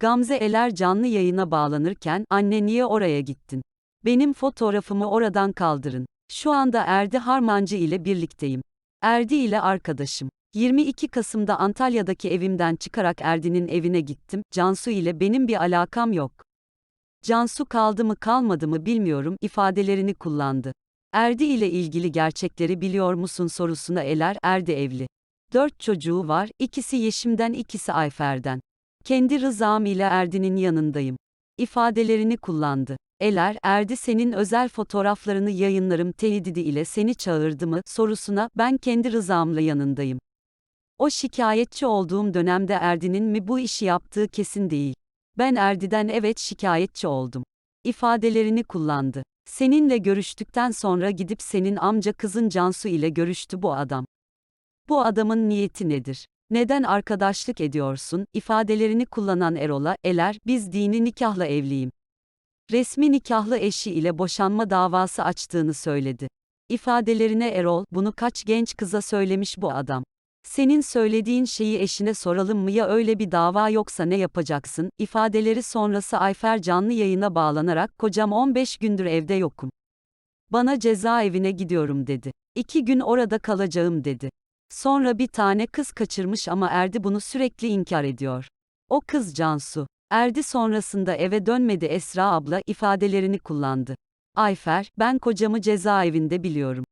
Gamze Eler canlı yayına bağlanırken, anne niye oraya gittin? Benim fotoğrafımı oradan kaldırın. Şu anda Erdi Harmancı ile birlikteyim. Erdi ile arkadaşım. 22 Kasım'da Antalya'daki evimden çıkarak Erdi'nin evine gittim. Cansu ile benim bir alakam yok. Cansu kaldı mı kalmadı mı bilmiyorum ifadelerini kullandı. Erdi ile ilgili gerçekleri biliyor musun sorusuna Eler Erdi evli. Dört çocuğu var, ikisi Yeşim'den ikisi Ayfer'den. Kendi rızam ile Erdi'nin yanındayım. ifadelerini kullandı. Eler, Erdi senin özel fotoğraflarını yayınlarım tehdidi ile seni çağırdı mı sorusuna ben kendi rızamla yanındayım. O şikayetçi olduğum dönemde Erdi'nin mi bu işi yaptığı kesin değil. Ben Erdi'den evet şikayetçi oldum. ifadelerini kullandı. Seninle görüştükten sonra gidip senin amca kızın Cansu ile görüştü bu adam. Bu adamın niyeti nedir? Neden arkadaşlık ediyorsun? ifadelerini kullanan Erol'a, Eler, biz dini nikahla evliyim. Resmi nikahlı eşi ile boşanma davası açtığını söyledi. İfadelerine Erol, bunu kaç genç kıza söylemiş bu adam. Senin söylediğin şeyi eşine soralım mı ya öyle bir dava yoksa ne yapacaksın? İfadeleri sonrası Ayfer canlı yayına bağlanarak kocam 15 gündür evde yokum. Bana cezaevine gidiyorum dedi. İki gün orada kalacağım dedi. Sonra bir tane kız kaçırmış ama Erdi bunu sürekli inkar ediyor. O kız Cansu. Erdi sonrasında eve dönmedi Esra abla ifadelerini kullandı. Ayfer, ben kocamı cezaevinde biliyorum.